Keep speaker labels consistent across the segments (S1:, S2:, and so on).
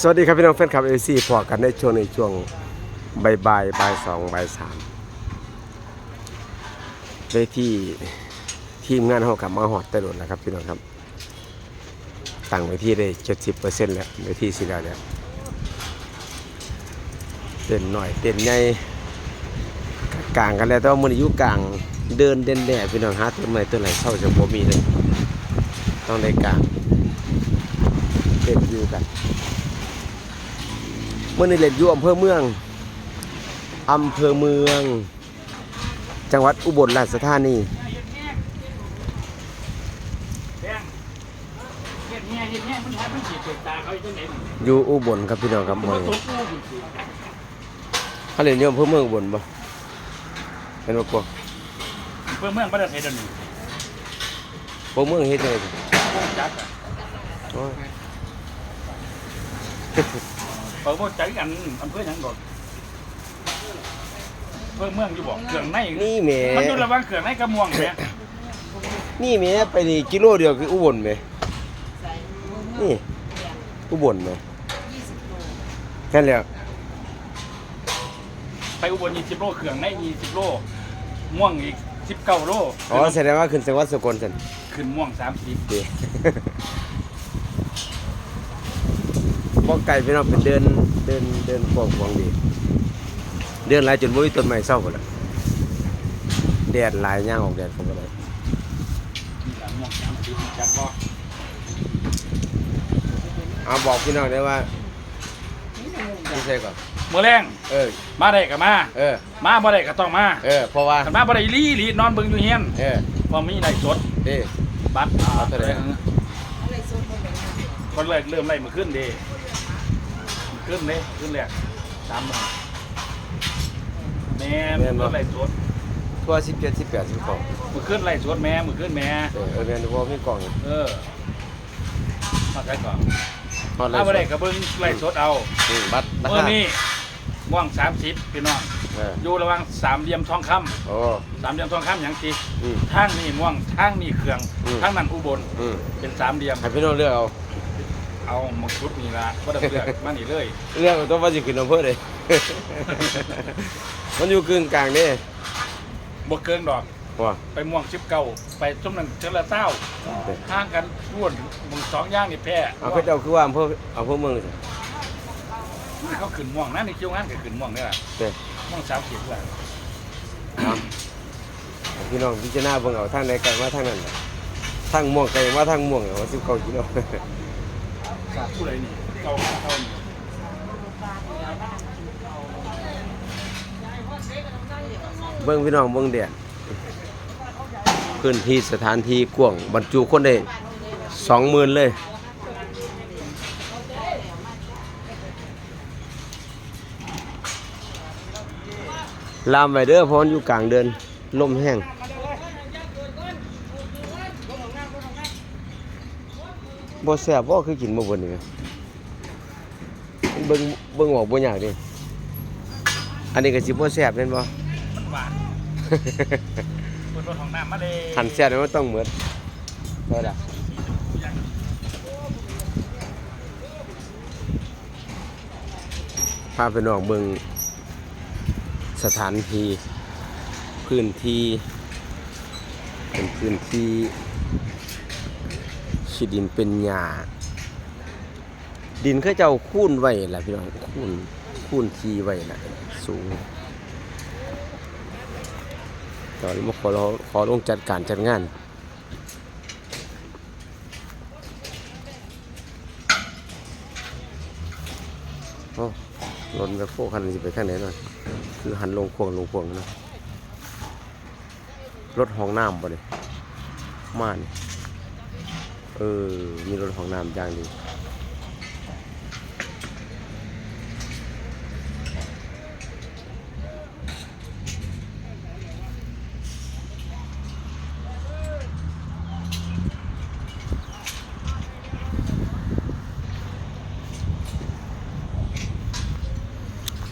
S1: สวัสดีครับพี่น้องแฟนคลับเอซีพอกันในช่วงในช่วงบ่ายบ่ายบ่ายสองบ่ายสามเวทีทีมงานเขากลับมาหอดต่โดนแล้วครับพี่น้องครับตั้งไว้ที่ได้เจ็ดสิบเปอร์เซ็นต์แล้วเวทีสิแล้วเนี่ยเต้นหน่อยเต้นใหญ่กลางกันแล้วแต่ว่ามันอายู่กลางเดินเด่นแด่พี่น้องหาต้นไม้ต้นไหนเศร้าจะบ่มีเลยต้องได้กลางเต้นอยู่กัน เมื่อในเล่นอยู่อำเภอเมืองอำเภอเมือง จังหวัดอุบลราชธานี
S2: แดงเฮ็ดเนี่ยเฮ็ดเนี่ยมันหามันสิเกิดตาเขาจังได๋มัน
S1: อยู่อุบลครับพี่น้องครับ
S2: บ่
S1: เมือง
S2: ตกกูสิ
S1: เขาเล่นอยู่อำเภอเมืองอุบลบ่เป็นบ่กลัว
S2: เพิ่นเมืองบ่ได้เฮ็ดอันนี้
S1: บ่เมืองเฮ็ดจังได๋
S2: จักอะ
S1: โอ้ย
S2: เพิ่นบ่จักกันอำเภอหยังดอกเพิ่นเมืองอยู่บ่เครื่องใน
S1: นี่แหม
S2: มันอยู่ระหว่างเครื่องในกับม่วงแหม
S1: นี่แหมไปนี่กิโลเดียวคืออุบลแหมนี่อุบลแหมแค่นั้นแหล้ว
S2: ไปอุบล20โลเครื่องใน20โลม่วงอีก19โล
S1: อ๋อแสดงว่าขึ้นจังหวัดสกลซั่น
S2: ขึ้นม่วง30
S1: เด้ บ่ไกลพี่น้องเป็นเดินเดินเดินกว้างๆดี เดินหลายจนบ่มีต้นไม้เศร้าหมดละแดดหลายย่างออกแดดผมก็เลย
S2: นี่ล่ะม่วง30จักบ่
S1: เอาบอกพี่น้องได้ว่าพี่ใช่ก่อน
S2: มื้อแรง
S1: เออ
S2: มาได้ก็มา
S1: เออ
S2: มาบ่ได้ก็ต้องมา
S1: เออเพราะว่า
S2: คันมาบ่ได้ลีลีนอนเบิ่งอยู่เฮียน
S1: เออ
S2: บ่มีไลฟ์สด
S1: เด้
S2: บัตรอ่า
S1: บัตรเท่าไหร่
S2: คนแรกเริ่มไล่มาขึ้นดีมัน ขึ้นเลยขึ้นแรกสามหมื่นแม่มือขึ้นไล่สวด
S1: ทั่วสิบเจ็ดสิบแปดสิบสอง
S2: มือขึ้นไล่สวดแม่มือขึ้นแม่
S1: เออเออแม่นว่ามีกล่องอยู่
S2: เออมาใช้ก่อน
S1: ฮอดเลย
S2: ถ้าไม่ได้กระเบื้องไล่สวดเอา
S1: อืมบัตรบัตร
S2: เมื่อนี้ม่วงสามสิบพี่น้อง
S1: เออ
S2: อยู่ระหว่างสามเหลี่ยมทองค
S1: โอ้ำ
S2: สามเหลี่ยมทองคำอย่างตี
S1: อืม
S2: ทางนี้ม่วงทางนี้เครื่อง
S1: อืม
S2: ทางนั้นอุบล
S1: อืม
S2: เป็นสามเหลี่ยม
S1: ให้พี่น้องเลือกเอา
S2: เอามาชุดนี่ละก็ได้เลือกมานี่เลย
S1: เลือกเอาตัวว่าสิขึ้นอำเภอเลย มันอยู่กึ่งกลางเด้
S2: บวกเกินดอก
S1: ว่า
S2: ไปม่วงชิบเก่าไปจุ่มนั่นเจละเต้า
S1: เด้
S2: ห่างกันร่วนมึงสองอย่างนี่แพ้
S1: เอาเขาเจ้าคือว่าอำเภออำเภอเมืองสิ
S2: นี่เขาขึ้นม่วงนะในคิวงานก็ขึ้นม่วงนี่แหละ
S1: เด้
S2: ม่วงสาวเขียนแหละ
S1: เอาพี่น้องพิจารณาเบิ่งเอาทางใดไกลมาทางนั้นน่ะทางม่วงไกลมาทางม่วงเอาสิบเก้ากิโล
S2: สาวผู้ใดนี่เก่าห้าเก่าหนี่ง
S1: เบิ่งพี่น้องเบิ่งแดดพื้นที่สถานที่กว้างบรรจุคนได้สองหมื่นเลยลามไวเด้อเพราะมันอยู่กลางเดินลมแห้ง บ่แซ่บบ่คือกินบ่เบิดนี่แหมเบิ่งเบิ่งออกบ่ยากเดิอันนี้ก็สิบ่แซ่บแม่นบ่
S2: มันหวานเปิดรถของน้ำมาเลย
S1: หันแซ่บแล้วมันต้องเหมือนเท่าล่ะพาไปน้องเบิ่งสถานที่พื้นที่เป็นพื้นที่ีดินเป็นหญ้าดินเขาเจ้าคูนไว้ล่ะพี่น้องคูนคูนทีไว้ล่ะสูงตอนนี้มาขอเราขอลงจัดการจัดงานโอ้รถแบบโฟคันนี้สิไปข้างไหนหน่อยคือหันลงควงลงควงนะรถห้องน้ำบ่เนี่ยมาเนี่ย ออ มีรถห้องน้ำอย่างดี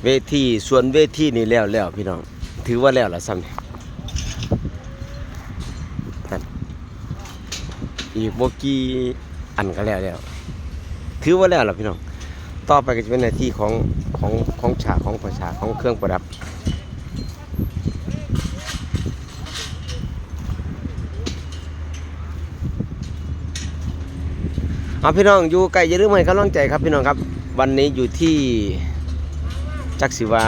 S1: เวทีส่วนเวทีนี่แล้วแล้วพี่น้อง ถือว่าแล้วละซ้ำนี่นั่น อีกโบกี้อันก็แล้วแล้วถือว่าแล้วล่ะพี่น้องต่อไปก็จะเป็นหน้าที่ของของของฉากของประชาของเครื่องประดับ เอาพี่น้องอยู่ไกลอย่าลืมให้กำลังใจครับพี่น้องครับ วันนี้อยู่ที่จักศิวา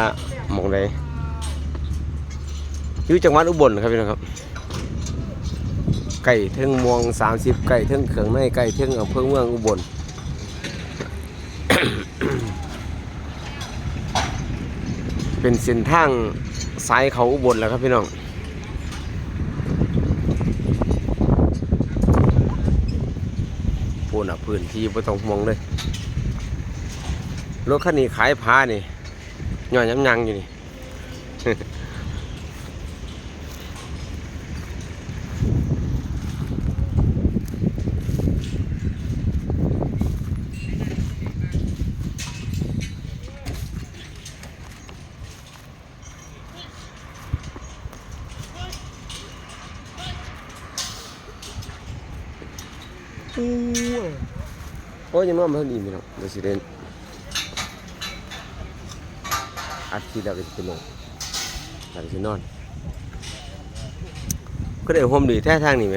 S1: มองใดอยู่จังหวัดอุบลครับพี่น้องครับ ไก่เทิงมวง 30 ไก่เทิงเขืองในไก่เทิงอำเภอเมืองอุบลเป็นเส้นทางสายเขาอุบลแล้วครับพี่น้องพูนอะพื้นที่ไม่ต้องห่วงเลยรถคันนี้ขายพานี่ย่อยย้ำยังอยู่นี่ โอ้ยยังนอนไม่ทันอิ่มพี่น้องเดี๋ยวสิเดนอัดทีแล้วก็จะไปลงหลังสินอน ก็ได้โฮมดีแท้ทางนี้ไหม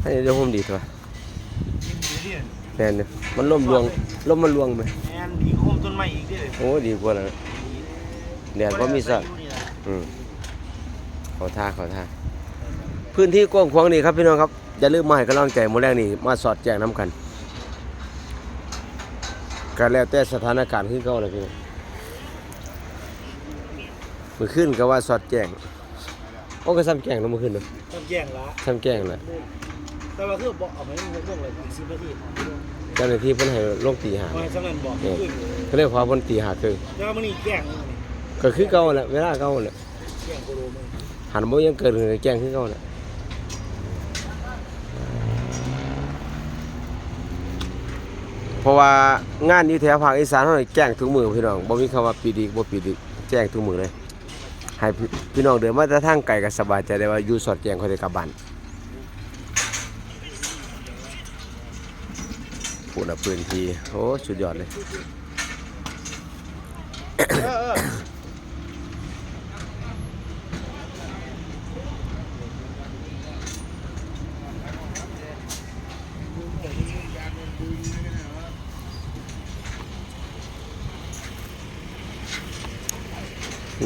S1: ถ้าได้โฮมดีเถอะแน่นเนี่ยมันล่มลวงล่มมันลวงไหม
S3: แอนดีโคมต้นไม้อีกด้วย
S1: โอ้ดีกว่าแล้วแดดว่ามีสัตว์อืมขอท่าขอท่าพื้นที่กว้างขวางนี่ครับพี่น้องครับ อย่าลืมมาให้กำลังใจหมื้อแรกนี่มาสอดแจงน้ำกันก็แล้วแต่สถานการณ์ขึ้นเก่าเลยพี่น้องมือขึ้นก็ว่าสอดแจงโอ้ก็ซ้ำแจงเนาะมือขึ้นเนาะ
S3: ต้นแย่งละ
S1: ซ้ำแจงแหละ
S3: แต่ว่าคือบอกเอาไว้ในเรื่องเลยอีกสิบนาที
S1: เจ้าหน้าที่เพิ่นให้ลงตีหา
S3: มาสำนันบอกขึ้น
S1: ก็เรียกว่าเพิ่นตีหาคือ
S3: แล้วมันนี่แย่งนี่
S1: ก็คือเก่าแหละเวลาเก่าแหละ
S3: แย่งโคโรมัน
S1: หันบ่ยังเกิดขึ้นแจ้งคือเก่าแหละ เพราะว่างานอยู่แถวภาคอีสานเฮานี่แจ้งทุกมือพี่น้องบ่มีคำว่าปีดีบ่ปีดีแจ้งทุกมือเลยให้พี่น้องเดินมาแต่ทางไกลก็สบายใจได้ว่าอยู่สอดแจ้งเขาได้กลับบ้านพูดน่ะพื้นที่โอ้สุดยอดเลย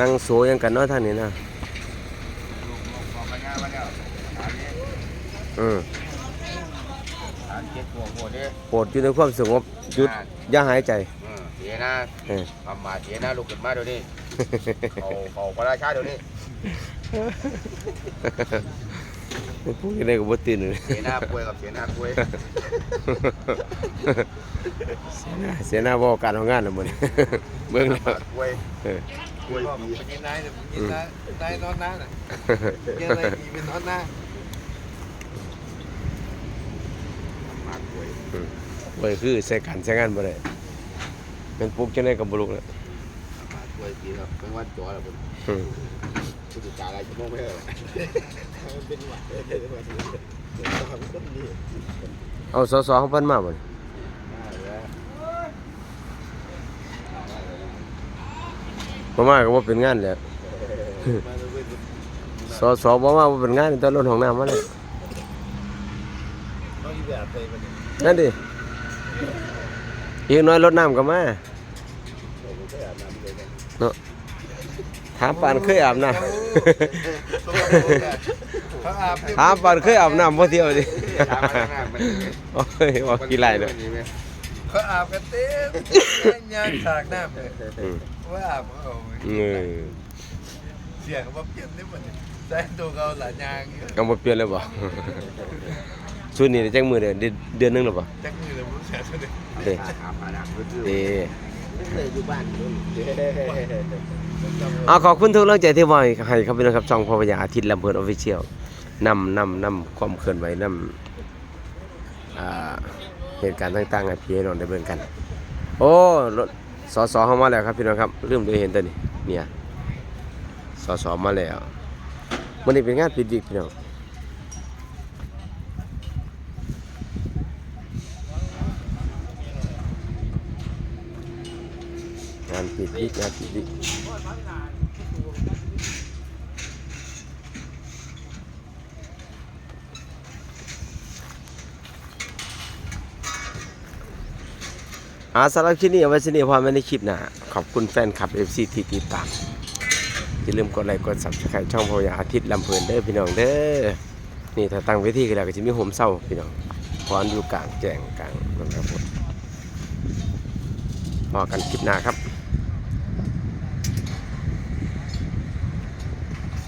S1: นั่งโซยังกันเนาะทางนี้นะอืม
S4: สามเจ็ดหัวหัวเด้อ
S1: โปรดอยู่ในความสงบหยุดอย่าหายใจ
S4: อืมเสียหน้า
S1: เออ
S4: ทำมาเสียหน้าลุกขึ้นมาเดี๋ยวนี้เขาเขาพระราชาเดี๋ยวนี้
S1: พูดได้ก็บ่ตื่นเลย
S4: เสียหน้าป่วยกับเสียหน้าป่วย
S1: เสียหน้าเสียหน้าบ่การทำงานน่ะมื้อนี้เบิ่งแล้ว
S4: ป่วย
S1: เออ
S4: ป่วยปี
S5: กินได้แต่กินได้ได้นอนหน้าน่ะกินอะไรดีเป็นนอนหน้า
S4: มาป่วย
S1: เว้ยคือใส่กันใส่งานบ่ได้เป็นปลุกจังได๋ก็บ่ลุกแล้ว
S4: มาป่วยปีแล้วเป็นวันจ่อแล้วผม
S1: อื ม
S4: ผู้จัดการอะไรชั่วโมงไม่ได้หรอก
S3: มันเป็นหวัดเลยเป็นหวัดเลยต้องทำต้นนี้
S1: เอาสสของเพิ่นมาบ่นี่บ่มาก็บ่เป็นงานแหล้วสสบ่มาบ่เป็นงานแต่รถห้องน้ำมาเลย
S3: นั่
S1: นดิอีกน้อยรถน้ำก็มาเนาะ ถามปานเคยอาบน้ำ
S5: เขาอาบ
S1: ถามปานเคยอาบน้ำบ่เที่ยวดิโอ้ยว่ากี่ไรเด้อ
S5: เขาอาบกันเต็มยางฉากน้ำเลยว่าอาบเขา
S1: เออ
S5: เสียงเขาเปลี่ยนได้หมดใส่ตัวเขาหลายยาง
S1: เอาบ่เปลี่ยนเลยบ่ชุดนี้ได้งมือเดือนเดือนนึงแล้วบ่าแจั
S5: กมือเลยผมเสียตัวเดีย
S1: เด้
S4: ถ
S1: เด้
S4: เคยอยู่บ้านนู่นเอา
S1: ขอบคุณทุกกำลังใจที่ไว้ให้ครับพี่น้องครับช่องพ่อพญาอาทิตย์ลำเพิ่นออฟฟิเชียลนำนำนำความเคลื่อนไหวนำเหตุการณ์ต่างๆให้พี่น้องได้เบิ่งกัน โอ้รถสอสอเข้ามาแล้วครับพี่น้องครับลืมดูเห็นตัวนี้เนี่ยสอสอมาแล้วมันนี้เป็นงานปิดวิกพี่น้องานปิดวิกงานปิดวิกอาสำหรับคลิปนี้เอาไว้สนี้พอไม่ในคลิปนะขอบคุณแฟนคลับ FC ที่ติดตามอย่าลืมกดไลค์กด Subscribe ช่องพยาอาทิตย์ลำเพลินเด้อพี่น้องเด้อนี่ถ้าตั้งเวทีกันแล้วก็จะมีโฮมเศร้าพี่น้องพรออยู่กลางแจ้งกลางนั่นครับพอกันคลิปหน้าครับ